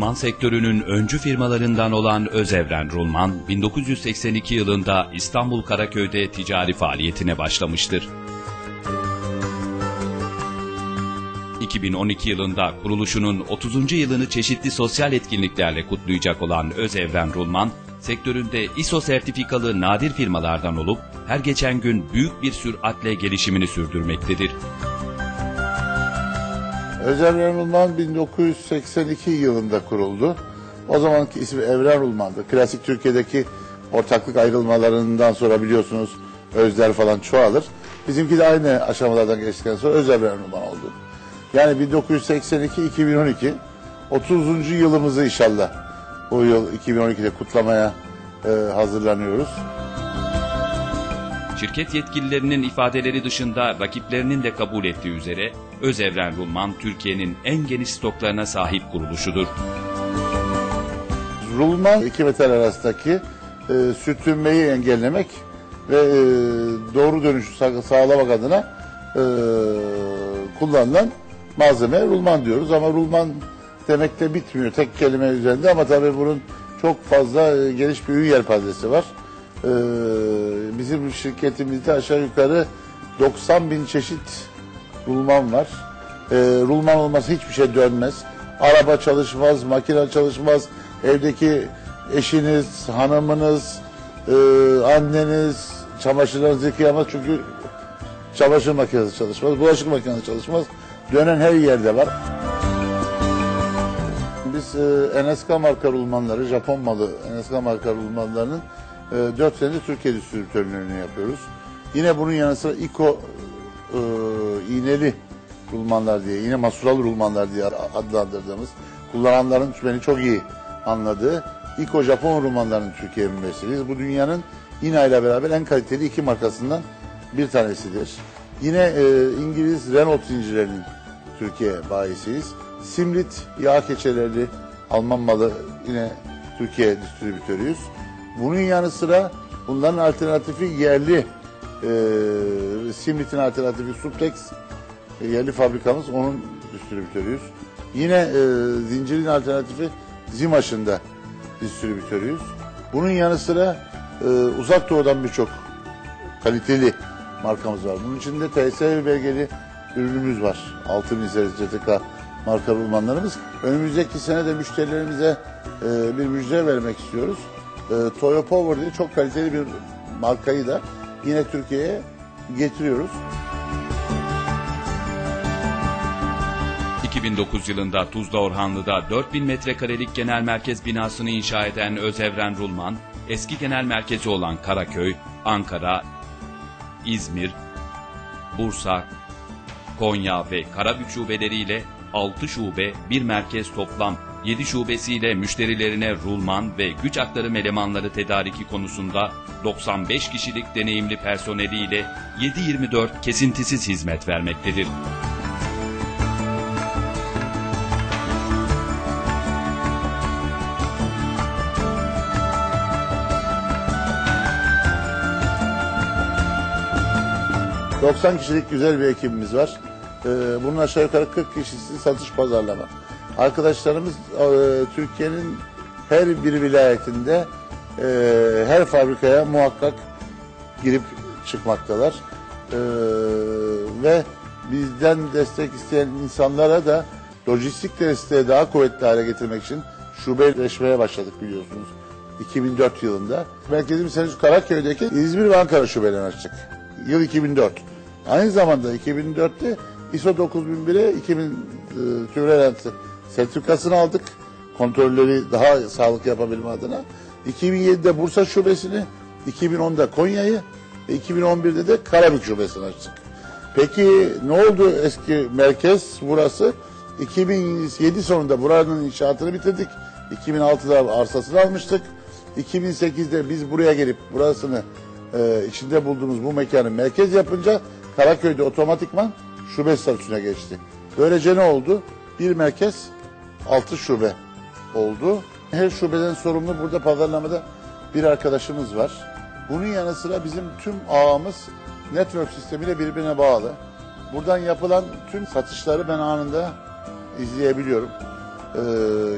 rulman sektörünün öncü firmalarından olan Özevren Rulman, 1982 yılında İstanbul Karaköy'de ticari faaliyetine başlamıştır. 2012 yılında kuruluşunun 30. yılını çeşitli sosyal etkinliklerle kutlayacak olan Özevren Rulman, sektöründe ISO sertifikalı nadir firmalardan olup her geçen gün büyük bir süratle gelişimini sürdürmektedir. Özel Rulman 1982 yılında kuruldu. O zamanki ismi Evren Rulman'dı. Klasik Türkiye'deki ortaklık ayrılmalarından sonra biliyorsunuz özler falan çoğalır. Bizimki de aynı aşamalardan geçtikten sonra Özel Rulman oldu. Yani 1982-2012 30. yılımızı inşallah bu yıl 2012'de kutlamaya e, hazırlanıyoruz. Şirket yetkililerinin ifadeleri dışında rakiplerinin de kabul ettiği üzere Özevren Rulman Türkiye'nin en geniş stoklarına sahip kuruluşudur. Rulman iki metal arasındaki e, sürtünmeyi engellemek ve e, doğru dönüşü sağ- sağlamak adına e, kullanılan malzeme rulman diyoruz. Ama rulman demekte bitmiyor tek kelime üzerinde ama tabii bunun çok fazla e, geniş bir ürün yelpazesi var. E, bizim şirketimizde aşağı yukarı 90 bin çeşit rulman var. E, rulman olmasa hiçbir şey dönmez. Araba çalışmaz, makine çalışmaz. Evdeki eşiniz, hanımınız, e, anneniz çamaşırlarınızı yıkayamaz çünkü çamaşır makinesi çalışmaz, bulaşık makinesi çalışmaz. Dönen her yerde var. Biz e, NSK marka rulmanları, Japon malı NSK marka rulmanlarının e, 4 senedir Türkiye distribütörlüğünü yapıyoruz. Yine bunun yanı sıra İKO e, iğneli rulmanlar diye, yine masuralı rulmanlar diye adlandırdığımız, kullananların beni çok iyi anladığı İKO Japon rulmanlarının Türkiye mümessiliyiz. Bu dünyanın İNA ile beraber en kaliteli iki markasından bir tanesidir. Yine e, İngiliz Renault zincirlerinin Türkiye bayisiyiz. Simrit yağ keçeleri Alman malı yine Türkiye distribütörüyüz. Bunun yanı sıra bunların alternatifi yerli e, Simrit'in alternatifi Suplex e, yerli fabrikamız onun distribütörüyüz. Yine e, zincirin alternatifi Zimaş'ın da distribütörüyüz. Bunun yanı sıra e, uzak doğudan birçok kaliteli markamız var. Bunun içinde TSE belgeli ürünümüz var. 6000 serisi CTK marka rulmanlarımız. Önümüzdeki sene de müşterilerimize e, bir müjde vermek istiyoruz. E, Toyo Power diye çok kaliteli bir markayı da yine Türkiye'ye getiriyoruz. 2009 yılında Tuzla Orhanlı'da 4000 metrekarelik genel merkez binasını inşa eden Özevren Rulman, eski genel merkezi olan Karaköy, Ankara, İzmir, Bursa, Konya ve Karabük şubeleriyle 6 şube, bir merkez toplam 7 şubesiyle müşterilerine rulman ve güç aktarım elemanları tedariki konusunda 95 kişilik deneyimli personeliyle 7-24 kesintisiz hizmet vermektedir. Hı. 90 kişilik güzel bir ekibimiz var. Ee, bunun aşağı yukarı 40 kişisi satış pazarlama. Arkadaşlarımız e, Türkiye'nin her bir vilayetinde e, her fabrikaya muhakkak girip çıkmaktalar. Ee, ve bizden destek isteyen insanlara da lojistik desteği daha kuvvetli hale getirmek için şubeleşmeye başladık biliyorsunuz. 2004 yılında. Merkezimiz henüz Karaköy'deki İzmir ve Ankara şubelerini açtık. Yıl 2004. Aynı zamanda 2004'te ISO 9001'e 2000 e, Türelent sertifikasını aldık. Kontrolleri daha sağlıklı yapabilme adına. 2007'de Bursa şubesini, 2010'da Konya'yı, ve 2011'de de Karabük şubesini açtık. Peki ne oldu eski merkez burası? 2007 sonunda buranın inşaatını bitirdik. 2006'da arsasını almıştık. 2008'de biz buraya gelip burasını e, içinde bulduğumuz bu mekanı merkez yapınca Karaköy'de otomatikman şube statüsüne geçti. Böylece ne oldu? Bir merkez, altı şube oldu. Her şubeden sorumlu burada pazarlamada bir arkadaşımız var. Bunun yanı sıra bizim tüm ağımız network sistemiyle birbirine bağlı. Buradan yapılan tüm satışları ben anında izleyebiliyorum. e,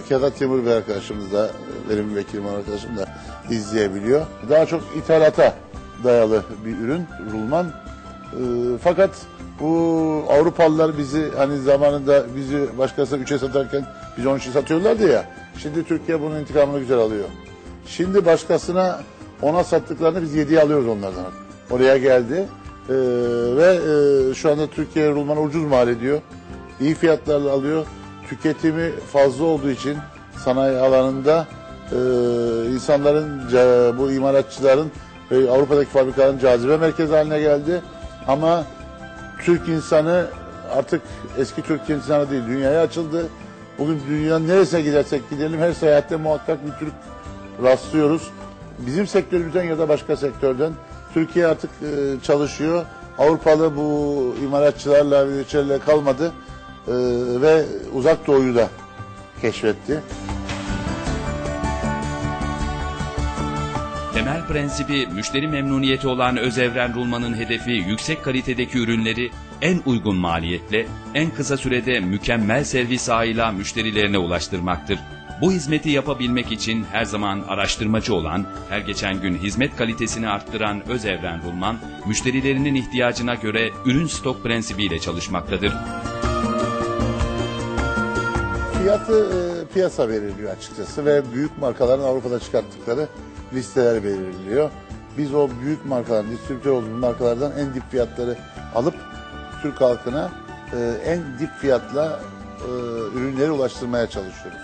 Keda Timur Bey arkadaşımız da, benim vekilim arkadaşım da izleyebiliyor. Daha çok ithalata dayalı bir ürün rulman. E, fakat bu Avrupalılar bizi hani zamanında bizi başkasına 3'e satarken biz 13'e satıyorlardı ya. Şimdi Türkiye bunun intikamını güzel alıyor. Şimdi başkasına ona sattıklarını biz 7'ye alıyoruz onlardan. Oraya geldi. Ee, ve e, şu anda Türkiye rulmanı ucuz mal ediyor. İyi fiyatlarla alıyor. Tüketimi fazla olduğu için sanayi alanında e, insanların, bu imalatçıların ve Avrupa'daki fabrikaların cazibe merkezi haline geldi. Ama Türk insanı artık eski Türk insanı değil, dünyaya açıldı. Bugün dünyanın neresine gidersek gidelim her seyahatte muhakkak bir Türk rastlıyoruz. Bizim sektörümüzden ya da başka sektörden Türkiye artık e, çalışıyor. Avrupalı bu imalatçılarla, üreticilerle kalmadı E, ve uzak doğuyu da keşfetti. Temel prensibi müşteri memnuniyeti olan Özevren Rulman'ın hedefi yüksek kalitedeki ürünleri en uygun maliyetle, en kısa sürede mükemmel servis ağıyla müşterilerine ulaştırmaktır. Bu hizmeti yapabilmek için her zaman araştırmacı olan, her geçen gün hizmet kalitesini arttıran Özevren Rulman, müşterilerinin ihtiyacına göre ürün stok prensibiyle çalışmaktadır. Fiyatı e, piyasa belirliyor açıkçası ve büyük markaların Avrupa'da çıkarttıkları listeler belirliyor. Biz o büyük markaların, distribütör olduğumuz markalardan en dip fiyatları alıp Türk halkına e, en dip fiyatla e, ürünleri ulaştırmaya çalışıyoruz.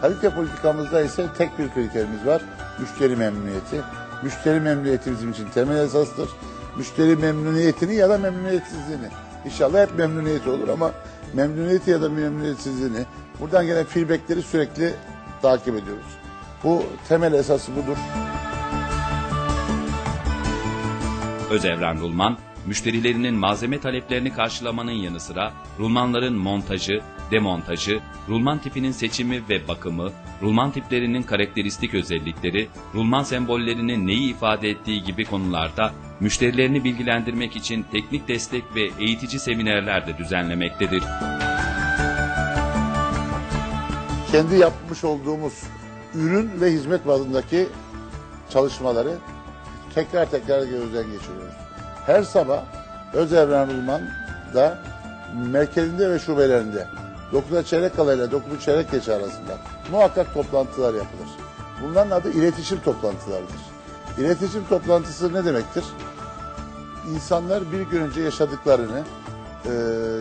Kalite politikamızda ise tek bir kriterimiz var. Müşteri memnuniyeti. Müşteri memnuniyeti bizim için temel esastır. Müşteri memnuniyetini ya da memnuniyetsizliğini. İnşallah hep memnuniyeti olur ama memnuniyeti ya da memnuniyetsizliğini buradan gelen feedbackleri sürekli takip ediyoruz. Bu temel esası budur. Özevren Rulman, müşterilerinin malzeme taleplerini karşılamanın yanı sıra rulmanların montajı, demontajı, rulman tipinin seçimi ve bakımı, rulman tiplerinin karakteristik özellikleri, rulman sembollerinin neyi ifade ettiği gibi konularda müşterilerini bilgilendirmek için teknik destek ve eğitici seminerler de düzenlemektedir. kendi yapmış olduğumuz ürün ve hizmet bazındaki çalışmaları tekrar tekrar gözden geçiriyoruz. Her sabah Özevren Ulman'da merkezinde ve şubelerinde 9'da çeyrek kala ile 9'u çeyrek geçe arasında muhakkak toplantılar yapılır. Bunların adı iletişim toplantılarıdır. İletişim toplantısı ne demektir? İnsanlar bir gün önce yaşadıklarını e,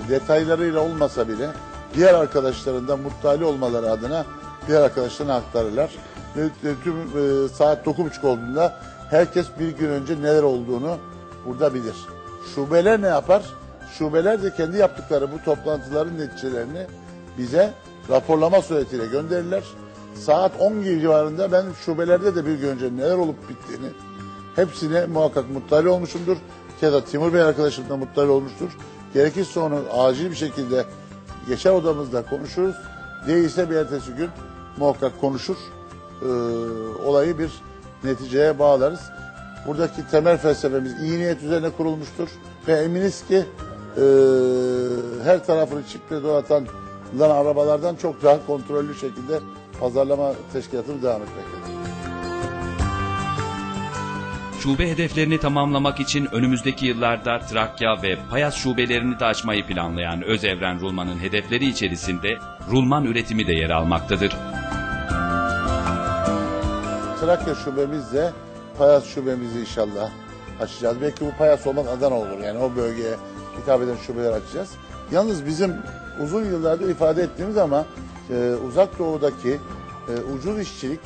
detaylarıyla olmasa bile diğer arkadaşlarından muttali olmaları adına diğer arkadaşlarına aktarırlar. Ve, ve tüm e, saat 9.30 olduğunda herkes bir gün önce neler olduğunu burada bilir. Şubeler ne yapar? Şubeler de kendi yaptıkları bu toplantıların neticelerini bize raporlama suretiyle gönderirler. Saat 10 gibi civarında ben şubelerde de bir gün önce neler olup bittiğini hepsine muhakkak muttali olmuşumdur. Keda Timur Bey arkadaşım da muttali olmuştur. Gerekirse onu acil bir şekilde geçer odamızda konuşuruz. Değilse bir ertesi gün muhakkak konuşur. Ee, olayı bir neticeye bağlarız. Buradaki temel felsefemiz iyi niyet üzerine kurulmuştur. Ve eminiz ki e, her tarafını çiple donatan arabalardan çok daha kontrollü şekilde pazarlama teşkilatımız devam etmektedir. Şube hedeflerini tamamlamak için önümüzdeki yıllarda Trakya ve Payas şubelerini de açmayı planlayan Özevren Rulman'ın hedefleri içerisinde rulman üretimi de yer almaktadır. Trakya şubemizle Payas şubemizi inşallah açacağız. Belki bu Payas olmak Adana olur. Yani o bölgeye hitap eden şubeler açacağız. Yalnız bizim uzun yıllardır ifade ettiğimiz ama e, uzak doğudaki e, ucuz işçilik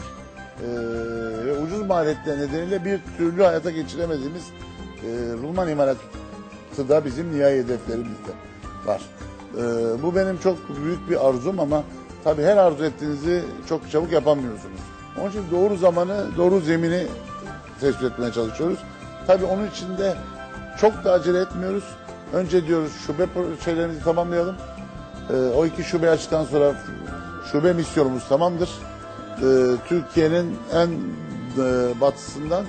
ve ucuz maliyetler nedeniyle bir türlü hayata geçiremediğimiz e, rulman imalatı da bizim nihai hedeflerimizde var. E, bu benim çok büyük bir arzum ama tabii her arzu ettiğinizi çok çabuk yapamıyorsunuz. Onun için doğru zamanı, doğru zemini tespit etmeye çalışıyoruz. Tabii onun için de çok da acele etmiyoruz. Önce diyoruz şube şeylerimizi tamamlayalım. Ee, o iki şube açtıktan sonra şube misyonumuz tamamdır. Ee, Türkiye'nin en e, batısından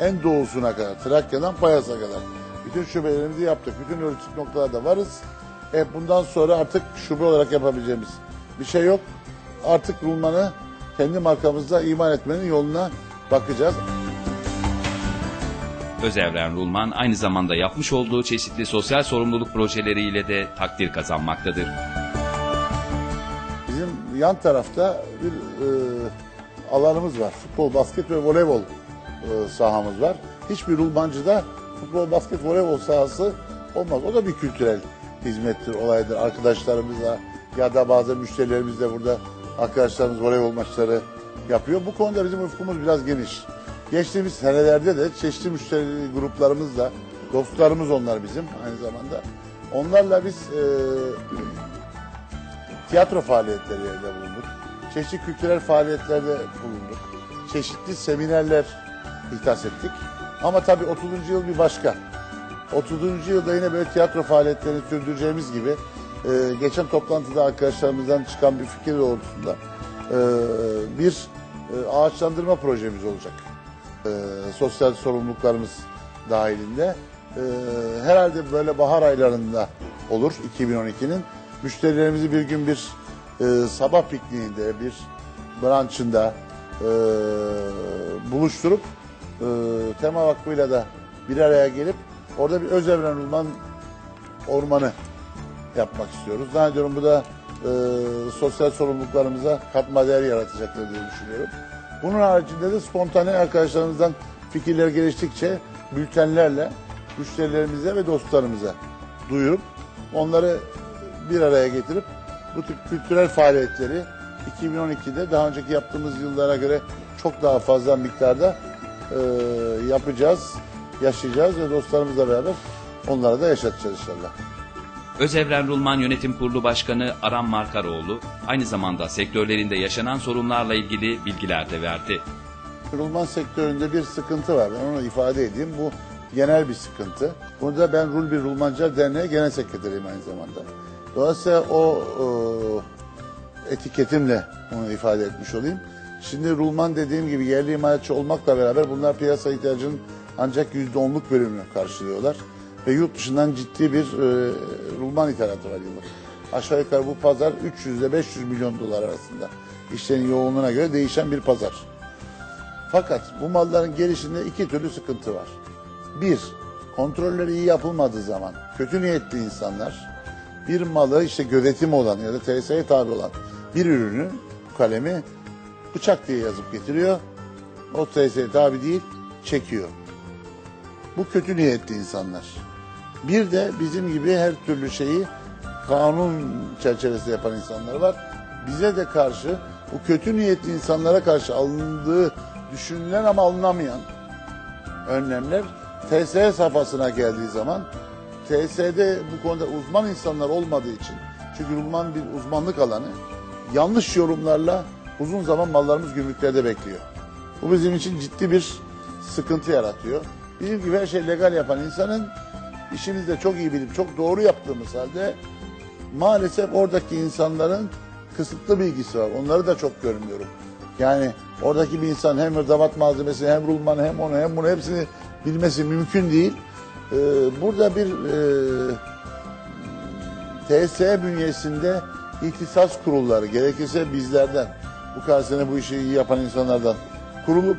en doğusuna kadar, Trakya'dan Payas'a kadar. Bütün şubelerimizi yaptık. Bütün ölçük noktalarda varız. E, bundan sonra artık şube olarak yapabileceğimiz bir şey yok. artık Rulman'ı kendi markamızda iman etmenin yoluna bakacağız. Özevren Rulman aynı zamanda yapmış olduğu çeşitli sosyal sorumluluk projeleriyle de takdir kazanmaktadır. Bizim yan tarafta bir e, alanımız var. Futbol, basket ve voleybol e, sahamız var. Hiçbir Rulmancı'da futbol, basket, voleybol sahası olmaz. O da bir kültürel hizmettir, olaydır. Arkadaşlarımızla ya da bazı müşterilerimiz de burada arkadaşlarımız voleybol maçları yapıyor. Bu konuda bizim ufkumuz biraz geniş. Geçtiğimiz senelerde de çeşitli müşteri gruplarımızla, dostlarımız onlar bizim aynı zamanda. Onlarla biz e, tiyatro faaliyetlerinde bulunduk. Çeşitli kültürel faaliyetlerde bulunduk. Çeşitli seminerler ihdas ettik. Ama tabii 30. yıl bir başka. 30. yılda yine böyle tiyatro faaliyetlerini sürdüreceğimiz gibi e, geçen toplantıda arkadaşlarımızdan çıkan bir fikir doğrultusunda e, bir e, ağaçlandırma projemiz olacak. E, sosyal sorumluluklarımız dahilinde. E, herhalde böyle bahar aylarında olur 2012'nin. Müşterilerimizi bir gün bir e, sabah pikniğinde, bir brançında e, buluşturup e, tema vakfıyla da bir araya gelip orada bir Özevren Ulman ormanı yapmak istiyoruz. Zannediyorum bu da e, sosyal sorumluluklarımıza katma değer yaratacaktır diye düşünüyorum. Bunun haricinde de spontane arkadaşlarımızdan fikirler geliştikçe bültenlerle müşterilerimize ve dostlarımıza duyurup onları bir araya getirip bu tip kültürel faaliyetleri 2012'de daha önceki yaptığımız yıllara göre çok daha fazla miktarda e, yapacağız, yaşayacağız ve dostlarımızla beraber onlara da yaşatacağız inşallah. Özevren Rulman Yönetim Kurulu Başkanı Aram Markaroğlu aynı zamanda sektörlerinde yaşanan sorunlarla ilgili bilgiler de verdi. Rulman sektöründe bir sıkıntı var. Ben onu ifade edeyim. Bu genel bir sıkıntı. Bunu da ben Rul bir Rulmancılar Derneği Genel Sekreteriyim aynı zamanda. Dolayısıyla o e, etiketimle onu ifade etmiş olayım. Şimdi Rulman dediğim gibi yerli imalatçı olmakla beraber bunlar piyasa ihtiyacının ancak %10'luk bölümünü karşılıyorlar. Ve yurt dışından ciddi bir e, Rulman ithalatı var yıllık. Aşağı yukarı bu pazar 300 ile 500 milyon dolar arasında. İşlerin yoğunluğuna göre değişen bir pazar. Fakat bu malların gelişinde iki türlü sıkıntı var. Bir, kontrolleri iyi yapılmadığı zaman kötü niyetli insanlar bir malı işte gözetim olan ya da TSE'ye tabi olan bir ürünü, kalemi bıçak diye yazıp getiriyor. O TSE'ye tabi değil, çekiyor. Bu kötü niyetli insanlar. Bir de bizim gibi her türlü şeyi kanun çerçevesinde yapan insanlar var. Bize de karşı bu kötü niyetli insanlara karşı alındığı düşünülen ama alınamayan önlemler TSE safhasına geldiği zaman TSE'de bu konuda uzman insanlar olmadığı için çünkü uzman bir uzmanlık alanı yanlış yorumlarla uzun zaman mallarımız gümrüklerde bekliyor. Bu bizim için ciddi bir sıkıntı yaratıyor. Bizim gibi her şey legal yapan insanın işimizde çok iyi bilip çok doğru yaptığımız halde maalesef oradaki insanların kısıtlı bilgisi var. Onları da çok görmüyorum. Yani oradaki bir insan hem hırdavat malzemesi hem rulmanı hem onu hem bunu hepsini bilmesi mümkün değil. Ee, burada bir e, TSE bünyesinde ihtisas kurulları gerekirse bizlerden bu kadar sene bu işi iyi yapan insanlardan kurulup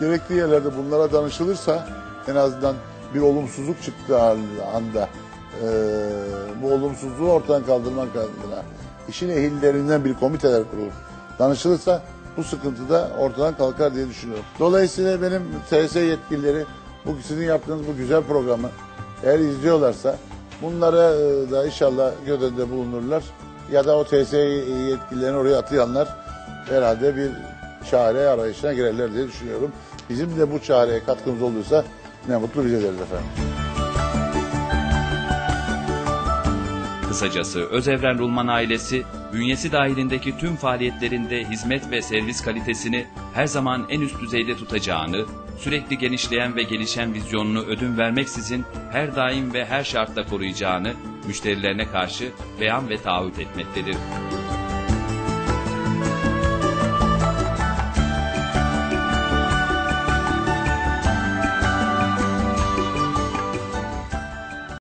gerekli yerlerde bunlara danışılırsa en azından bir olumsuzluk çıktığı anda e, bu olumsuzluğu ortadan kaldırmak adına işin ehillerinden bir komiteler kurulup danışılırsa bu sıkıntı da ortadan kalkar diye düşünüyorum. Dolayısıyla benim TS yetkilileri bu sizin yaptığınız bu güzel programı eğer izliyorlarsa bunlara e, da inşallah önünde bulunurlar. Ya da o TS yetkililerini oraya atayanlar herhalde bir çare arayışına girerler diye düşünüyorum. Bizim de bu çareye katkımız olursa ne mutlu bize deriz efendim. Kısacası Özevren Rulman ailesi, bünyesi dahilindeki tüm faaliyetlerinde hizmet ve servis kalitesini her zaman en üst düzeyde tutacağını, sürekli genişleyen ve gelişen vizyonunu ödün vermeksizin her daim ve her şartta koruyacağını müşterilerine karşı beyan ve taahhüt etmektedir.